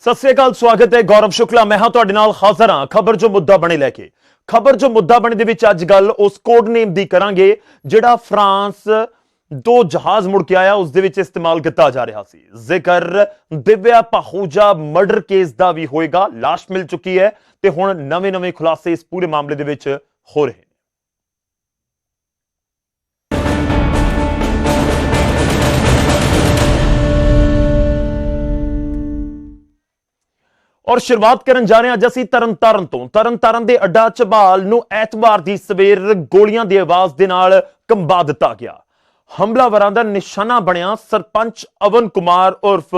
ਸਤਿ ਸ੍ਰੀ ਅਕਾਲ, ਸਵਾਗਤ ਹੈ, ਗੌਰਵ ਸ਼ੁਕਲਾ। ਮੈਂ ਹਾਂ ਤੁਹਾਡੇ ਨਾਲ ਹਾਜ਼ਰ ਹਾਂ, ਖਬਰ ਜੋ ਮੁੱਦਾ ਬਣੇ ਲੈ ਕੇ। ਖਬਰ ਜੋ ਮੁੱਦਾ ਬਣੇ ਦੇ ਵਿੱਚ ਅੱਜ ਗੱਲ ਉਸ ਕੋਡ ਨੇਮ ਦੀ ਕਰਾਂਗੇ, ਜਿਹੜਾ ਫਰਾਂਸ ਦੋ ਜਹਾਜ਼ ਮੁੜ ਕੇ ਆਇਆ, ਉਸ ਦੇ ਵਿੱਚ ਇਸਤੇਮਾਲ ਕੀਤਾ ਜਾ ਰਿਹਾ ਸੀ। ਜ਼ਿਕਰ ਦਿਵਿਆ ਪਾਹੂਜਾ ਮਰਡਰ ਕੇਸ ਦਾ ਵੀ ਹੋਏਗਾ, ਲਾਸ਼ ਮਿਲ ਚੁੱਕੀ ਹੈ ਤੇ ਹੁਣ ਨਵੇਂ-ਨਵੇਂ ਖੁਲਾਸੇ ਇਸ ਪੂਰੇ ਮਾਮਲੇ ਦੇ ਵਿੱਚ ਹੋ ਰਹੇ ਔਰ ਸ਼ੁਰੂਆਤ ਕਰਨ ਜਾ ਰਹੇ ਹਾਂ ਅੱਜ ਅਸੀਂ ਤਰਨਤਾਰਨ ਤੋਂ। ਤਰਨਤਾਰਨ ਦੇ ਅੱਡਾ ਝਬਾਲ ਨੂੰ ਐਤਵਾਰ ਦੀ ਸਵੇਰ ਗੋਲੀਆਂ ਦੀ ਆਵਾਜ਼ ਦੇ ਨਾਲ ਕੰਬਾ ਦਿੱਤਾ ਗਿਆ। ਹਮਲਾਵਰਾਂ ਦਾ ਨਿਸ਼ਾਨਾ ਬਣਿਆ ਸਰਪੰਚ ਅਵਨ ਕੁਮਾਰ ਉਰਫ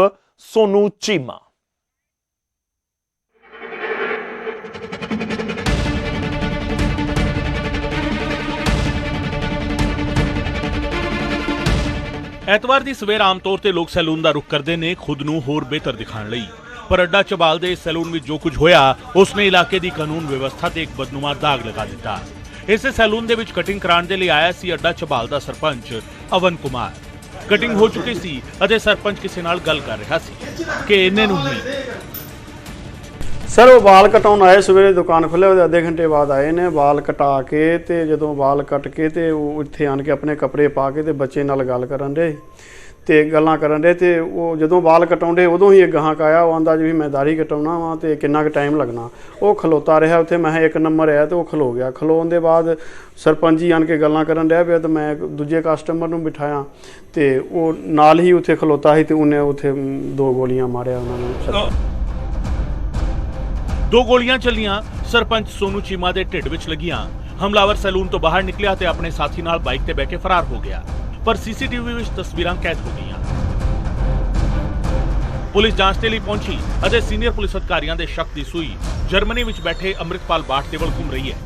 ਸੋਨੂ ਚੀਮਾ। ਐਤਵਾਰ ਦੀ ਸਵੇਰ ਆਮ ਤੌਰ ਤੇ ਲੋਕ ਸੈਲੂਨ ਦਾ ਰੁਖ ਕਰਦੇ ਨੇ, ਖੁਦ ਨੂੰ ਹੋਰ ਬਿਹਤਰ ਦਿਖਾਉਣ ਲਈ। ਪਰ ਅੱਡਾ ਚਬਾਲ ਦੇ ਸੈਲੂਨ ਵਿੱਚ ਜੋ ਕੁਝ ਹੋਇਆ, ਉਸਨੇ ਇਲਾਕੇ ਦੀ ਕਾਨੂੰਨ ਵਿਵਸਥਾ ਤੇ ਇੱਕ ਬਦਨੁਮਾ ਦਾਗ ਲਗਾ ਦਿੱਤਾ। ਇਸੇ ਸੈਲੂਨ ਦੇ ਵਿੱਚ ਕਟਿੰਗ ਕਰਾਉਣ ਦੇ ਲਈ ਆਇਆ ਸੀ ਅੱਡਾ ਚਬਾਲ ਦਾ ਸਰਪੰਚ ਅਵਨ ਕੁਮਾਰ। ਕਟਿੰਗ ਹੋ ਚੁੱਕੀ ਸੀ ਅਤੇ ਸਰਪੰਚ ਕਿਸੇ ਨਾਲ ਗੱਲ ਕਰ ਰਿਹਾ ਸੀ ਕਿ ਇੰਨੇ ਨੂੰ ਹੀ ਸਰ, ਉਹ ਵਾਲ ਕਟਾਉਣ ਆਏ ਸਵੇਰੇ, ਦੁਕਾਨ ਖੁੱਲੇ ਉਹਦੇ ਅੱਧੇ ਘੰਟੇ ਬਾਅਦ ਆਏ ਨੇ, ਵਾਲ ਕਟਾ ਕੇ ਤੇ ਜਦੋਂ ਵਾਲ ਕੱਟ ਕੇ ਤੇ ਉਹ ਇੱਥੇ ਆਣ ਕੇ ਆਪਣੇ ਕੱਪੜੇ ਪਾ ਕੇ ਤੇ ਬੱਚੇ ਨਾਲ ਗੱਲ ਕਰਨ ਦੇ। ਤੇ ਗੱਲਾਂ ਕਰਨ ਦੇ ਤੇ ਉਹ ਜਦੋਂ ਵਾਲ ਕਟਾਉਂਦੇ ਉਦੋਂ ਹੀ ਇੱਕ ਗਾਹਕ ਆਇਆ, ਉਹ ਆਂਦਾ ਜੀ ਵੀ ਮੈਂ ਦਾੜੀ ਕਟਾਉਣਾ ਵਾਂ ਤੇ ਕਿੰਨਾ ਕੁ ਟਾਈਮ ਲੱਗਣਾ। ਉਹ ਖਲੋਤਾ ਰਿਹਾ ਉੱਥੇ, ਮੈਂ ਇੱਕ ਨੰਬਰ ਆਇਆ ਤੇ ਉਹ ਖਲੋ ਗਿਆ। ਖਲੋਣ ਦੇ ਬਾਅਦ ਸਰਪੰਚ ਜੀ ਆਣ ਕੇ ਗੱਲਾਂ ਕਰਨ ਰਿਹਾ ਪਿਆ ਤੇ ਮੈਂ ਦੂਜੇ ਕਸਟਮਰ ਨੂੰ ਬਿਠਾਇਆ ਤੇ ਉਹ ਨਾਲ ਹੀ ਉੱਥੇ ਖਲੋਤਾ ਸੀ ਤੇ ਉਹਨੇ ਉੱਥੇ ਦੋ ਗੋਲੀਆਂ ਮਾਰਿਆ ਉਹਨਾਂ ਨੂੰ। ਦੋ ਗੋਲੀਆਂ ਚੱਲੀਆਂ, ਸਰਪੰਚ ਸੋਨੂ ਚੀਮਾ ਦੇ ਢਿੱਡ ਵਿੱਚ ਲੱਗੀਆਂ। ਹਮਲਾਵਰ ਸੈਲੂਨ ਤੋਂ ਬਾਹਰ ਨਿਕਲਿਆ ਤੇ ਆਪਣੇ ਸਾਥੀ ਨਾਲ ਬਾਈਕ ਤੇ ਬਹਿ ਕੇ ਫਰਾਰ ਹੋ ਗਿਆ। ਪਰ ਸੀਸੀਟੀਵੀ ਵਿੱਚ ਤਸਵੀਰਾਂ ਕੈਦ ਹੋ ਗਈਆਂ। ਪੁਲਿਸ ਜਾਂਚ ਦੇ ਲਈ ਪਹੁੰਚੀ ਅਤੇ ਸੀਨੀਅਰ ਪੁਲਿਸ ਅਧਿਕਾਰੀਆਂ ਦੇ ਸ਼ੱਕ ਦੀ ਸੂਈ ਜਰਮਨੀ ਵਿੱਚ ਬੈਠੇ ਅੰਮ੍ਰਿਤਪਾਲ ਬਾਠ ਦੇ ਵੱਲ ਘੁੰਮ ਰਹੀ ਹੈ।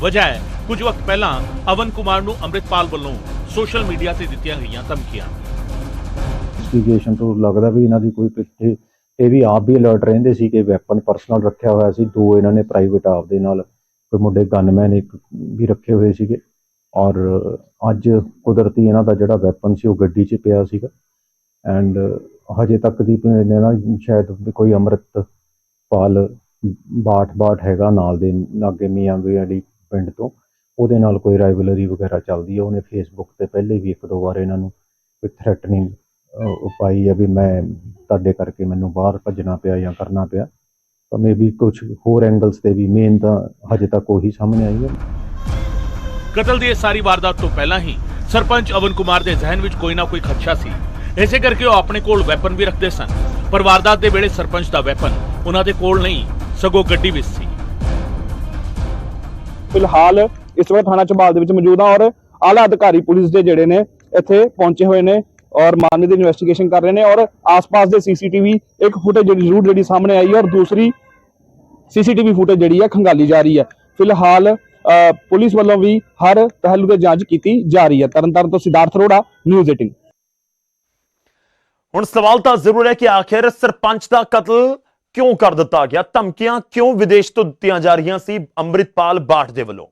ਵਜ੍ਹਾ ਹੈ, ਕੁਝ ਵਕਤ ਪਹਿਲਾਂ ਅਵਨ ਕੁਮਾਰ ਨੂੰ ਅੰਮ੍ਰਿਤਪਾਲ ਵੱਲੋਂ ਸੋਸ਼ਲ ਮੀਡੀਆ ਤੇ ਦਿੱਤੀਆਂ ਗਈਆਂ ਧਮਕੀਆਂ। ਇਨਵੈਸਟੀਗੇਸ਼ਨ ਤੋਂ ਲੱਗਦਾ ਵੀ ਇਹਨਾਂ ਦੀ ਕੋਈ ਪਿੱਛੇ ਇਹ ਵੀ ਆਪ ਵੀ ਅਲਰਟ ਰਹਿੰਦੇ ਸੀ ਕਿ ਵੈਪਨ ਪਰਸਨਲ ਰੱਖਿਆ ਹੋਇਆ ਸੀ, ਦੋ ਇਹਨਾਂ ਨੇ ਪ੍ਰਾਈਵੇਟ ਆਪ ਦੇ ਨਾਲ, ਕੋਈ ਮੁੰਡੇ ਗਨਮੈਨ ਇੱਕ ਵੀ ਰੱਖੇ ਹੋਏ ਸੀਗੇ। ਔਰ ਅੱਜ ਕੁਦਰਤੀ ਇਹਨਾਂ ਦਾ ਜਿਹੜਾ ਵੈਪਨ ਸੀ ਉਹ ਗੱਡੀ 'ਚ ਪਿਆ ਸੀਗਾ। ਐਂਡ ਹਜੇ ਤੱਕ ਦੀ ਇਹਨਾਂ ਸ਼ਾਇਦ ਵੀ ਕੋਈ ਅੰਮ੍ਰਿਤਪਾਲ ਬਾਠ ਬਾਠ ਹੈਗਾ ਨਾਲ ਦੇ ਲਾਗੇ ਮੀਆਂ ਵਾਲੀ ਪਿੰਡ ਤੋਂ। ਉਹਦੇ ਨਾਲ ਕੋਈ ਰਾਈਵਲਰੀ ਵਗੈਰਾ ਚੱਲਦੀ ਹੈ ਉਹਨੇ ਫੇਸਬੁੱਕ ਤੇ ਪਹਿਲੇ ਵੀ ਇੱਕ ਦੋ ਵਾਰ ਇਹਨਾਂ ਨੂੰ ਕੋਈ ਥ੍ਰੈਟਨਿੰਗ ਪਾਈ ਹੈ ਵੀ ਮੈਂ ਤੁਹਾਡੇ ਕਰਕੇ ਮੈਨੂੰ ਬਾਹਰ ਭੱਜਣਾ ਪਿਆ ਜਾਂ ਕਰਨਾ ਪਿਆ। ਤਾਂ ਮੇਬੀ ਕੁਝ ਹੋਰ ਐਂਗਲਸ ਤੇ ਵੀ ਮੇਨ ਤਾਂ ਹਜੇ ਤੱਕ ਉਹੀ ਸਾਹਮਣੇ ਆਈ ਹੈ ਕਤਲ ਦੀ ਇਹ ਸਾਰੀ ਵਾਰਦਾਤ ਤੋਂ ਪਹਿਲਾਂ ਹੀ ਸਰਪੰਚ ਅਵਨ ਕੁਮਾਰ ਦੇ ਜ਼ਿਹਨ ਵਿੱਚ ਕੋਈ ਨਾ ਕੋਈ ਖਦਸ਼ਾ ਸੀ। ਇਸੇ ਕਰਕੇ ਉਹ ਆਪਣੇ ਕੋਲ ਵੈਪਨ ਵੀ ਰੱਖਦੇ ਸਨ। ਪਰ ਵਾਰਦਾਤ ਦੇ ਵੇਲੇ ਸਰਪੰਚ ਦਾ ਵੈਪਨ ਉਹਨਾਂ ਦੇ ਕੋਲ ਨਹੀਂ, ਸਗੋਂ ਗੱਡੀ ਵਿੱਚ ਸੀ। ਫਿਲਹਾਲ ਇਸ ਵਕਤ ਥਾਣਾ ਚਬਾਲ ਦੇ ਵਿੱਚ ਮੌਜੂਦ ਹਾਂ ਔਰ ਆਲਾ ਅਧਿਕਾਰੀ ਪੁਲਿਸ ਦੇ ਜਿਹੜੇ ਨੇ ਇੱਥੇ ਪਹੁੰਚੇ ਹੋਏ ਨੇ ਔਰ ਮਾਮਲੇ ਦੀ ਇਨਵੈਸਟੀਗੇਸ਼ਨ ਕਰ ਰਹੇ ਨੇ ਔਰ ਆਸ-ਪਾਸ ਦੇ ਸੀਸੀਟੀਵੀ ਇੱਕ ਫੁਟੇਜ ਜਿਹੜੀ ਜ਼ਰੂਰ ਜਿਹੜੀ ਸਾਹਮਣੇ ਆਈ ਔਰ ਦੂਸਰੀ ਸੀਸੀਟੀਵੀ ਫੁਟੇਜ ਜਿਹੜੀ ਹੈ ਖੰਗਾਲੀ ਜਾ ਰਹੀ ਹੈ। ਫਿਲਹਾਲ ਪੁਲਿਸ ਵੱਲੋਂ ਵੀ ਹਰ ਪਹਿਲੂ ਤੇ ਜਾਂਚ ਕੀਤੀ ਜਾ ਰਹੀ ਹੈ। ਤਰਨਤਾਰਨ ਤੋਂ ਸਿਧਾਰਥ ਅਰੋੜਾ ਨਿਊਜ਼ 18 ਹੁਣ ਸਵਾਲ ਤਾਂ ਜ਼ਰੂਰ ਹੈ ਕਿ ਆਖਿਰ ਸਰਪੰਚ ਦਾ ਕਤਲ ਕਿਉਂ ਕਰ ਦਿੱਤਾ ਗਿਆ? ਧਮਕੀਆਂ ਕਿਉਂ ਵਿਦੇਸ਼ ਤੋਂ ਦਿੱਤੀਆਂ ਜਾ ਰਹੀਆਂ ਸੀ ਅੰਮ੍ਰਿਤਪਾਲ ਬਾਠ ਦੇ ਵੱਲੋਂ?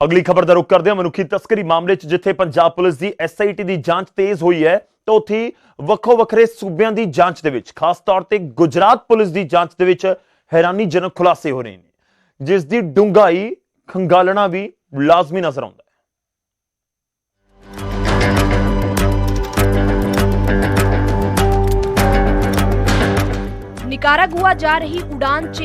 ਅਗਲੀ ਖਬਰ ਦਾ ਰੁਖ ਕਰਦੇ ਹਾਂ। ਮਨੁੱਖੀ ਤਸਕਰੀ ਮਾਮਲੇ 'ਚ ਜਿੱਥੇ ਪੰਜਾਬ ਪੁਲਿਸ ਦੀ ਐਸਆਈਟੀ ਦੀ ਜਾਂਚ ਤੇਜ਼ ਹੋਈ ਹੈ, ਤਾਂ ਉੱਥੇ ਵੱਖੋ ਵੱਖਰੇ ਸੂਬਿਆਂ ਦੀ ਜਾਂਚ ਦੇ ਵਿੱਚ, ਖਾਸ ਤੌਰ ਤੇ ਗੁਜਰਾਤ ਪੁਲਿਸ ਦੀ ਜਾਂਚ ਦੇ ਵਿੱਚ ਹੈਰਾਨੀਜਨਕ ਖੁਲਾਸੇ ਹੋ ਰਹੇ ਨੇ। ਜਿਸ ਦੀ ਡੂੰਘਾਈ ਖੰਗਾਲਣਾ ਵੀ ਲਾਜ਼ਮੀ ਨਜ਼ਰ ਆਉਂਦਾ ਹੈ। ਨਿਕਾਰਾਗੁਆ ਜਾ ਰਹੀ ਉਡਾਨ 'ਚ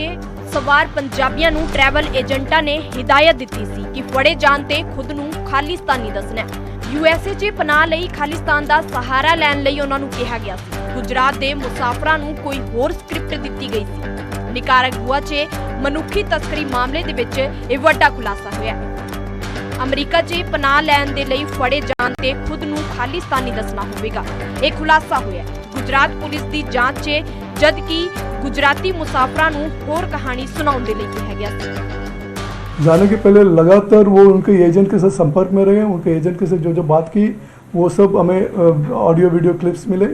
ਸਵਾਰ ਪੰਜਾਬੀਆਂ ਨੂੰ ਟਰੈਵਲ ਏਜੰਟਾਂ ਨੇ ਹਿਦਾਇਤ ਦਿੱਤੀ ਸੀ ਕਿ ਫੜੇ ਜਾਣ ਤੇ ਖੁਦ ਨੂੰ ਖਾਲਿਸਤਾਨੀ ਦੱਸਣਾ ਹੈ। ਯੂਐਸਏ 'ਚ ਪਨਾਹ ਲਈ ਖਾਲਿਸਤਾਨ ਦਾ ਸਹਾਰਾ ਲੈਣ ਲਈ ਉਹਨਾਂ ਨੂੰ ਕਿਹਾ ਗਿਆ ਸੀ। ਗੁਜਰਾਤ ਦੇ ਮੁਸਾਫਰਾਂ ਨੂੰ ਕੋਈ ਹੋਰ ਸਕ੍ਰਿਪਟ ਦਿੱਤੀ ਗਈ ਸੀ। ਨਿਕਾਰਾਗੁਆ 'ਚ ਮਨੁੱਖੀ ਤਸਕਰੀ ਮਾਮਲੇ ਦੇ ਵਿੱਚ ਇਹ ਵੱਡਾ ਖੁਲਾਸਾ ਹੋਇਆ ਹੈ ਅਮਰੀਕਾ 'ਚ ਪਨਾਹ ਲੈਣ ਦੇ ਲਈ ਫੜੇ ਜਾਣ ਤੇ ਖੁਦ ਨੂੰ ਖਾਲਿਸਤਾਨੀ ਦੱਸਣਾ ਹੋਵੇਗਾ ਇਹ ਖੁਲਾਸਾ ਹੋਇਆ ਹੈ। ਗੁਜਰਾਤ ਪੁਲਿਸ ਦੀ ਜਾਂਚ 'ਚ ਜਦ ਕਿ ਗੁਜਰਾਤੀ ਮੁਸਾਫਰਾਂ ਨੂੰ ਹੋਰ ਕਹਾਣੀ ਸੁਣਾਉਣ ਦੇ ਲਈ ਕਿਹਾ ਗਿਆ ਸੀ जाने के पहले लगातार वो उनके एजेंट के साथ संपर्क में रहे उनके एजेंट के साथ जो जो बात की वो सब हमें ऑडियो वीडियो क्लिप्स मिले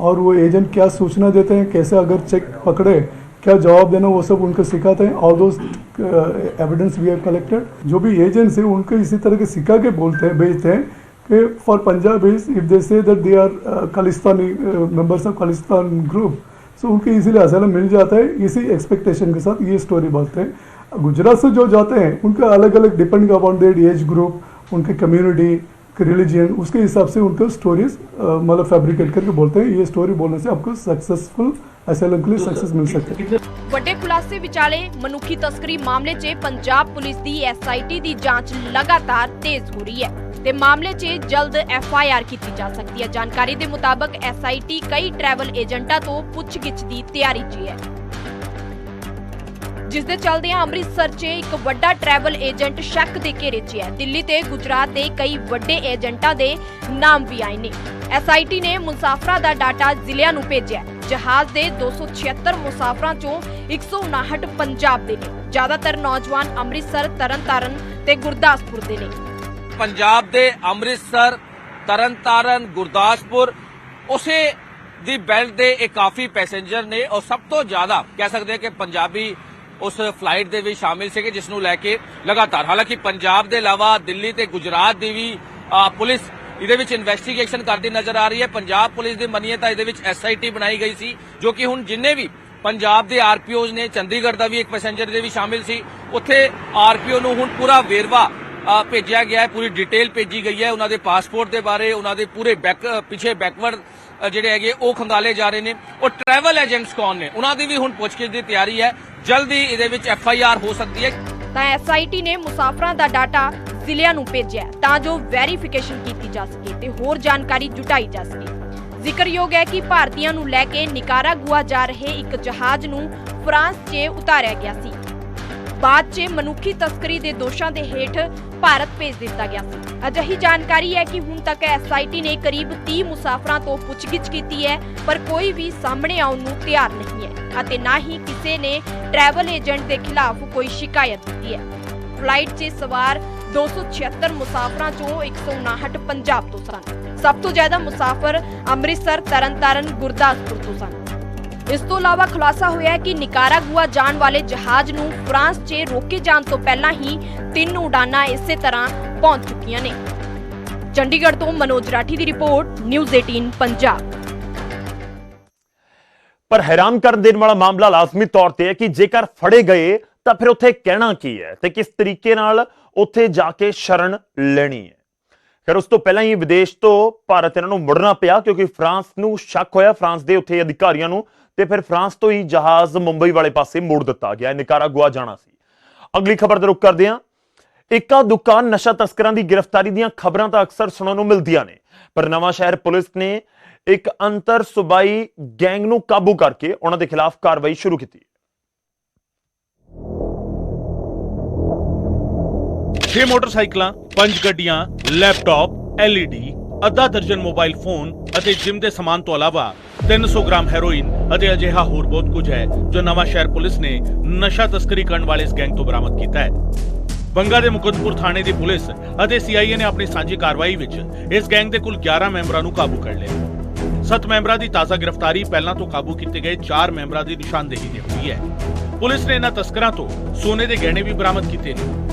और वो एजेंट क्या सूचना देते हैं कैसे अगर चेक पकड़े क्या जवाब देना वो सब उनको सिखाते हैं all those evidence we have collected जो भी एजेंट्स हैं उनको इसी तरह के सिखा के बोलते हैं भेजते हैं कि for Punjab is if they say that they are Khalistani members of Khalistan group so उनको इजीली असाइलम मिल जाता है इसी एक्सपेक्टेशन के साथ ये स्टोरी बोलते हैं गुजरात से जो जाते हैं उनका अलग अलग depend upon their age group उनके कम्युनिटी रिलीजन उसके हिसाब से उनको स्टोरीज मतलब फैब्रिकेट करके बोलते हैं ये स्टोरी बोलने से आपको सक्सेसफुल असाइलम के लिए सक्सेस मिल सकती है ਵੱਡੇ ਖੁਲਾਸੇ ਵਿਚਾਲੇ ਮਨੁੱਖੀ ਤਸਕਰੀ ਮਾਮਲੇ 'ਚ ਪੰਜਾਬ ਪੁਲਿਸ ਦੀ ਐਸਆਈਟੀ ਦੀ ਜਾਂਚ ਲਗਾਤਾਰ ਤੇਜ਼ ਹੋ ਰਹੀ ਹੈ ਤੇ ਮਾਮਲੇ 'ਚ ਜਲਦ ਐਫਆਈਆਰ ਕੀਤੀ ਜਾ ਸਕਦੀ ਹੈ ਜਾਣਕਾਰੀ ਦੇ ਮੁਤਾਬਕ ਐਸਆਈਟੀ ਕਈ ਟਰੈਵਲ ਏਜੰਟਾਂ ਤੋਂ ਪੁੱਛਗਿੱਛ ਦੀ ਤਿਆਰੀ 'ਚ ਹੈ ਜਿਸ ਦੇ ਚੱਲਦਿਆਂ ਅੰਮ੍ਰਿਤਸਰ 'ਚ ਇੱਕ ਵੱਡਾ ਟਰੈਵਲ ਏਜੰਟ ਸ਼ੱਕ ਦੇ ਘੇਰੇ 'ਚ ਹੈ ਦਿੱਲੀ ਤੇ ਗੁਜਰਾਤ ਦੇ ਕਈ ਵੱਡੇ ਏਜੰਟਾਂ ਦੇ ਨਾਮ ਵੀ ਆਏ ਨੇ ਐਸਆਈਟੀ ਨੇ ਮੁਸਾਫਰਾਂ ਦਾ ਡਾਟਾ ਜ਼ਿਲ੍ਹਿਆਂ ਨੂੰ ਭੇਜਿਆ ਹੈ। ਜਹਾਜ਼ ਦੇ 276 ਮੁਸਾਫਰਾਂ ਚੋਂ 159 ਪੰਜਾਬ ਦੇ ਨੇ। ਜ਼ਿਆਦਾਤਰ ਨੌਜਵਾਨ ਅੰਮ੍ਰਿਤਸਰ, ਤਰਨਤਾਰਨ ਤੇ ਗੁਰਦਾਸਪੁਰ ਦੇ ਨੇ। ਪੰਜਾਬ ਦੇ ਅੰਮ੍ਰਿਤਸਰ, ਤਰਨਤਾਰਨ, ਗੁਰਦਾਸਪੁਰ, ਉਸੇ ਦੀ ਬੈਲਟ ਦੇ ਇਹ ਕਾਫੀ ਪੈਸੇਂਜਰ ਨੇ ਔਰ ਸਭ ਤੋਂ ਜ਼ਿਆਦਾ ਕਹਿ ਸਕਦੇ ਹਾਂ ਕਿ ਪੰਜਾਬੀ ਉਸ ਫਲਾਈਟ ਦੇ ਵਿੱਚ ਸ਼ਾਮਿਲ ਸੀਗੇ, ਜਿਸ ਨੂੰ ਲੈ ਕੇ ਲਗਾਤਾਰ। ਹਾਲਾਂਕਿ ਪੰਜਾਬ ਦੇ ਇਲਾਵਾ ਦਿੱਲੀ ਤੇ ਗੁਜਰਾਤ ਦੀ ਵੀ ਪੁਲਿਸ ਇਹਦੇ ਵਿੱਚ ਇਨਵੈਸਟੀਗੇਸ਼ਨ ਕਰਦੀ ਨਜ਼ਰ ਆ ਰਹੀ ਹੈ। ਪੰਜਾਬ ਪੁਲਿਸ ਦੀ ਮੰਨੀਏ ਤਾਂ ਇਹਦੇ ਵਿੱਚ ਐਸਆਈਟੀ ਬਣਾਈ ਗਈ ਸੀ, ਜੋ ਕਿ ਹੁਣ ਜਿੰਨੇ ਵੀ ਪੰਜਾਬ ਦੇ ਆਰਪੀਓਜ਼ ਨੇ, ਚੰਡੀਗੜ੍ਹ ਦਾ ਵੀ ਇੱਕ ਪੈਸੇਂਜਰ ਦੇ ਵੀ ਸ਼ਾਮਿਲ ਸੀ। ਉੱਥੇ ਆਰਪੀਓ ਨੂੰ ਹੁਣ ਪੂਰਾ ਵੇਰਵਾ ਭੇਜਿਆ ਗਿਆ ਹੈ। ਪੂਰੀ ਡਿਟੇਲ ਭੇਜੀ ਗਈ ਹੈ। ਉਹਨਾਂ ਦੇ ਪਾਸਪੋਰਟ ਦੇ ਬਾਰੇ, ਉਹਨਾਂ ਦੇ ਪੂਰੇ ਬੈਕ ਪਿੱਛੇ ਬੈਕਵਰਡ ਜਿਹੜੇ ਹੈਗੇ, ਉਹ ਖੰਗਾਲੇ ਜਾ ਰਹੇ ਨੇ। ਉਹ ਟਰੈਵਲ ਏਜੰਟਸ ਕੌਣ ਨੇ? ਉਹਨਾਂ ਦੀ ਵੀ ਹੁਣ ਪੁੱਛਗਿੱਛ ਦੀ ਤਿਆਰੀ ਹੈ। ਜਲਦੀ ਇਹਦੇ ਵਿੱਚ ਐਫ ਆਈ ਆਰ ਹੋ ਸਕਦੀ ਹੈ। ਤਾਂ ਐਸਆਈਟੀ ਨੇ ਮੁਸਾਫਰਾਂ ਦਾ ਡਾਟਾ ਜ਼ਿਲ੍ਹਿਆਂ ਨੂੰ ਭੇਜਿਆ ਤਾਂ ਜੋ ਵੈਰੀਫਿਕੇਸ਼ਨ ਕੀਤੀ ਜਾ ਸਕੇ ਤੇ ਹੋਰ ਜਾਣਕਾਰੀ ਜੁਟਾਈ ਜਾ ਸਕੇ। ਜ਼ਿਕਰਯੋਗ ਹੈ ਕਿ ਭਾਰਤੀਆਂ ਨੂੰ ਲੈ ਕੇ ਨਿਕਾਰਾਗੁਆ ਜਾ ਰਹੇ ਇੱਕ ਜਹਾਜ਼ ਨੂੰ ਫਰਾਂਸ 'ਚ ਉਤਾਰਿਆ ਗਿਆ ਸੀ। ਬਾਅਦ 'ਚ ਮਨੁੱਖੀ ਤਸਕਰੀ ਦੇ ਦੋਸ਼ਾਂ ਦੇ ਹੇਠ ਭਾਰਤ ਭੇਜ ਦਿੱਤਾ ਗਿਆ ਸੀ। ਅਜਿਹੀ ਜਾਣਕਾਰੀ ਹੈ ਕਿ ਹੁਣ ਤੱਕ ਐਸਆਈਟੀ ਨੇ ਕਰੀਬ 30 ਮੁਸਾਫਰਾਂ ਤੋਂ ਪੁੱਛਗਿੱਛ ਕੀਤੀ ਹੈ, ਪਰ ਕੋਈ ਵੀ ਸਾਹਮਣੇ ਆਉਣ ਨੂੰ ਤਿਆਰ ਨਹੀਂ ਹੈ ਅਤੇ ਨਾ ਹੀ ਕਿਸੇ ਨੇ ਟਰੈਵਲ ਏਜੰਟ ਦੇ ਖਿਲਾਫ ਕੋਈ ਸ਼ਿਕਾਇਤ ਦਿੱਤੀ ਹੈ। ਫਲਾਈਟ 'ਚ ਸਵਾਰ 276 ਮੁਸਾਫਰਾਂ ਚੋਂ 159 ਪੰਜਾਬ ਤੋਂ ਸਨ। ਸਭ ਤੋਂ ਜ਼ਿਆਦਾ ਮੁਸਾਫਰ ਅੰਮ੍ਰਿਤਸਰ, ਤਰਨਤਾਰਨ, ਗੁਰਦਾਸਪੁਰ ਤੋਂ ਸਨ। ਇਸ ਤੋਂ ਇਲਾਵਾ ਖੁਲਾਸਾ ਹੋਇਆ ਹੈ ਕਿ ਨਿਕਾਰਾਗੁਆ ਜਾਣ ਵਾਲੇ ਜਹਾਜ਼ ਨੂੰ ਫਰਾਂਸ 'ਚ ਰੋਕੇ ਜਾਣ ਤੋਂ ਪਹਿਲਾਂ ਹੀ ਤਿੰਨ ਉਡਾਨਾਂ ਇਸੇ ਤਰ੍ਹਾਂ ਪਹੁੰਚ ਚੁੱਕੀਆਂ ਨੇ। ਚੰਡੀਗੜ੍ਹ ਤੋਂ ਮਨੋਜ ਰਾਠੀ ਦੀ ਰਿਪੋਰਟ, ਨਿਊਜ਼ 18 ਪੰਜਾਬ। ਪਰ ਹੈਰਾਨ ਕਰਨ ਦੇਣ ਵਾਲਾ ਮਾਮਲਾ ਲਾਜ਼ਮੀ ਤੌਰ ਤੇ ਹੈ ਕਿ ਜੇਕਰ ਫੜੇ ਗਏ ਤਾਂ ਫਿਰ ਉੱਥੇ ਕਹਿਣਾ ਕੀ ਹੈ ਤੇ ਕਿਸ ਤਰੀਕੇ ਨਾਲ ਉੱਥੇ ਜਾ ਕੇ ਸ਼ਰਨ ਲੈਣੀ ਹੈ। ਫਿਰ ਉਸ ਤੋਂ ਪਹਿਲਾਂ ਹੀ ਵਿਦੇਸ਼ ਤੋਂ ਭਾਰਤ ਇਹਨਾਂ ਨੂੰ ਮੁੜਨਾ ਪਿਆ ਕਿਉਂਕਿ ਫਰਾਂਸ ਨੂੰ ਸ਼ੱਕ ਹੋਇਆ। ਫਰਾਂਸ ਦੇ ਉੱਥੇ ਅਧਿਕਾਰੀਆਂ ਨੂੰ ਤੇ ਫਿਰ ਫਰਾਂਸ ਤੋਂ ਹੀ ਜਹਾਜ਼ ਮੁੰਬਈ ਵਾਲੇ ਪਾਸੇ ਮੋੜ ਦਿੱਤਾ ਗਿਆ। ਨਿਕਾਰਾਗੁਆ ਜਾਣਾ ਸੀ। ਅਗਲੀ ਖਬਰ ਦਾ ਰੁਕ ਕਰਦੇ ਹਾਂ। ਇੱਕਾ ਦੁੱਕਾ ਨਸ਼ਾ ਤਸਕਰਾਂ ਦੀ ਗ੍ਰਿਫਤਾਰੀ ਦੀਆਂ ਖਬਰਾਂ ਤਾਂ ਅਕਸਰ ਸੁਣਨ ਨੂੰ ਮਿਲਦੀਆਂ ਨੇ, ਪਰ ਨਵਾਂ ਸ਼ਹਿਰ ਪੁਲਿਸ ਨੇ ਇੱਕ ਅੰਤਰ ਸੁਬਾਈ ਗੈਂਗ ਨੂੰ ਕਾਬੂ ਕਰਕੇ ਉਹਨਾਂ ਦੇ ਖਿਲਾਫ ਕਾਰਵਾਈ ਸ਼ੁਰੂ ਕੀਤੀ। ਛੇ ਮੋਟਰਸਾਈਕਲਾਂ, ਪੰਜ ਗੱਡੀਆਂ, ਲੈਪਟਾਪ, LED, ਅੱਧਾ ਦਰਜਨ ਮੋਬਾਈਲ ਫੋਨ ਅਤੇ ਜਿਮ ਦੇ ਸਮਾਨ ਤੋਂ ਇਲਾਵਾ 300 ਗ੍ਰਾਮ ਹੈਰੋਇਨ ਅਤੇ ਅਜਿਹਾ ਹੋਰ ਬਹੁਤ ਕੁਝ ਹੈ ਜੋ ਨਵਾਂ ਸ਼ਹਿਰ ਪੁਲਿਸ ਨੇ ਨਸ਼ਾ ਤਸਕਰੀ ਕਰਨ ਵਾਲੇ ਇਸ ਗੈਂਗ ਤੋਂ ਬਰਾਮਦ ਕੀਤਾ ਹੈ। ਬੰਗਾ ਦੇ ਮੁਕੰਦਪੁਰ ਥਾਣੇ ਦੀ ਪੁਲਿਸ ਅਤੇ CIA ਨੇ ਆਪਣੀ ਸਾਂਝੀ ਕਾਰਵਾਈ ਵਿੱਚ ਇਸ ਗੈਂਗ ਦੇ ਕੁੱਲ 11 ਮੈਂਬਰਾਂ ਨੂੰ ਕਾਬੂ ਕਰ ਲਿਆ। ਸੱਤ ਮੈਂਬਰਾਂ ਦੀ ਤਾਜ਼ਾ ਗ੍ਰਿਫਤਾਰੀ ਪਹਿਲਾਂ ਤੋਂ ਕਾਬੂ ਕੀਤੇ ਗਏ 4 ਮੈਂਬਰਾਂ ਦੀ ਨਿਸ਼ਾਨਦੇਹੀ ਨੇ ਹੋਈ ਹੈ। ਪੁਲਿਸ ਨੇ ਇਹਨਾਂ ਤਸਕਰਾਂ ਤੋਂ ਸੋਨੇ ਦੇ ਗਹਿਣੇ ਵੀ ਬਰਾਮਦ ਕੀਤੇ ਨੇ।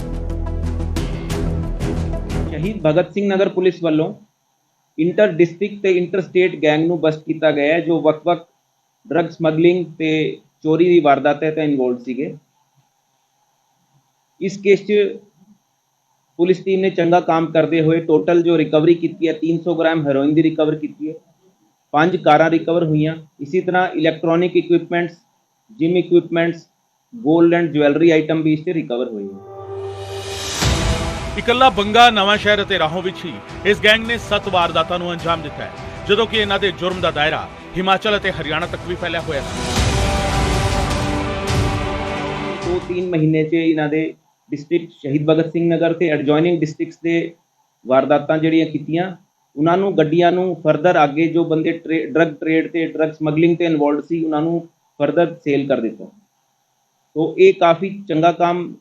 ਸ਼ਹੀਦ ਭਗਤ ਸਿੰਘ ਨਗਰ ਪੁਲਿਸ ਵੱਲੋਂ ਇੰਟਰ ਡਿਸਟ੍ਰਿਕਟ ਤੇ ਇੰਟਰ ਸਟੇਟ ਗੈਂਗ ਨੂੰ ਬਸਟ ਕੀਤਾ ਗਿਆ ਹੈ, ਜੋ ਵੱਖ-ਵੱਖ ਡਰੱਗ ਸਮਗਲਿੰਗ ਤੇ ਚੋਰੀ ਦੀ ਵਾਰਦਾਤਾਂ ਤੇ ਇਨਵੋਲਡ ਸੀਗੇ। ਇਸ ਕੇਸ 'ਚ ਪੁਲਿਸ ਟੀਮ ਨੇ ਚੰਗਾ ਕੰਮ ਕਰਦੇ ਹੋਏ ਟੋਟਲ ਜੋ ਰਿਕਵਰੀ ਕੀਤੀ ਹੈ 300 ਗ੍ਰਾਮ ਹੈਰੋਇਨ ਦੀ ਰਿਕਵਰ ਕੀਤੀ ਹੈ। ਪੰਜ ਕਾਰਾਂ ਰਿਕਵਰ ਹੋਈਆਂ। ਇਸੇ ਤਰ੍ਹਾਂ ਇਲੈਕਟ੍ਰੋਨਿਕ ਇਕਵਿਪਮੈਂਟਸ ਜਿਮ ਇਕਵਿਪਮੈਂਟਸ 골ਡ ਐਂਡ ਜਵੈਲਰੀ ਆਈਟਮ ਵੀ ਇਸ 'ਤੇ ਰਿਕਵਰ ਹੋਏ ਹੈ ਇਕੱਲਾ ਬੰਗਾ ਨਵਾਂ ਸ਼ਹਿਰ ਅਤੇ ਰਾਹੋਂ ਵਿੱਚ ਹੀ ਇਸ ਗੈਂਗ ਨੇ ਸੱਤ ਵਾਰਦਾਤਾਂ ਨੂੰ ਅੰਜਾਮ ਦਿੱਤਾ ਹੈ, ਜਦੋਂ ਕਿ ਇਹਨਾਂ ਦੇ ਜੁਰਮ ਦਾ ਦਾਇਰਾ ਹਿਮਾਚਲ ਅਤੇ ਹਰਿਆਣਾ ਤੱਕ ਵੀ ਫੈਲਿਆ ਹੋਇਆ ਸੀ। ਦੋ ਤਿੰਨ ਮਹੀਨੇ 'ਚ ਇਹਨਾਂ ਦੇ ਡਿਸਟ੍ਰਿਕਟ ਸ਼ਹੀਦ ਭਗਤ ਸਿੰਘ ਨਗਰ ਤੇ ਐਡਜੋਇਨਿੰਗ ਡਿਸਟ੍ਰਿਕਟਸ ਦੇ ਵਾਰਦਾਤਾਂ ਜਿਹੜੀਆਂ ਕੀਤੀਆਂ, ਉਹਨਾਂ ਨੂੰ ਗੱਡੀਆਂ ਨੂੰ ਫਰਦਰ ਅੱਗੇ ਜੋ ਬੰਦੇ ਡਰੱਗ ਟ੍ਰੇਡ ਤੇ ਡਰੱਗ ਸਮਗਲਿੰਗ ਤੇ ਇਨਵੋਲਡ ਸੀ, ਉਹਨਾਂ ਨੂੰ ਫਰਦਰ ਸੇਲ ਕਰ ਦਿੱਤਾ। ਤੋ ਇਹ ਕਾਫੀ ਚੰਗਾ ਕੰਮ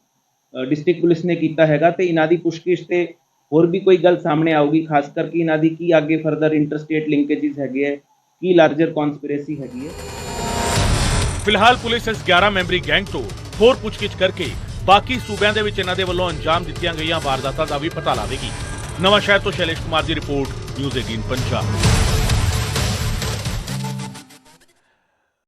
ਡਿਸਟ੍ਰਿਕਟ ਪੁਲਿਸ ਨੇ ਕੀਤਾ ਹੈਗਾ ਤੇ ਇਹਨਾਂ ਦੀ ਪੁੱਛਗਿੱਛ ਤੇ ਹੋਰ ਵੀ ਕੋਈ ਗੱਲ ਸਾਹਮਣੇ ਆਊਗੀ, ਖਾਸ ਕਰਕੇ ਇਹਨਾਂ ਦੀ ਕੀ ਅੱਗੇ ਫਰਦਰ ਇੰਟਰਸਟੇਟ ਲਿੰਕੇजेस ਹੈਗੇ ਹੈ ਕੀ ਲਾਰਜਰ ਕਨਸਪੀਰੇਸੀ ਹੈਗੀ ਹੈ ਫਿਲਹਾਲ ਪੁਲਿਸ ਇਸ 11 ਮੈਂਬਰੀ ਗੈਂਗ ਤੋਂ ਹੋਰ ਪੁੱਛਗਿੱਛ ਕਰਕੇ ਬਾਕੀ ਸੂਬਿਆਂ ਦੇ ਵਿੱਚ ਇਹਨਾਂ ਦੇ ਵੱਲੋਂ ਅੰਜਾਮ ਦਿੱਤੀਆਂ ਗਈਆਂ ਵਾਰਦਾਤਾਂ ਦਾ ਵੀ ਪਤਾ ਲਾਵੇਗੀ। ਨਵਾਂ ਸ਼ਹਿਰ ਤੋਂ ਸ਼ੈਲੇਸ਼ ਕੁਮਾਰ ਦੀ ਰਿਪੋਰਟ, ਨਿਊਜ਼ 18 ਪੰਜਾਬ।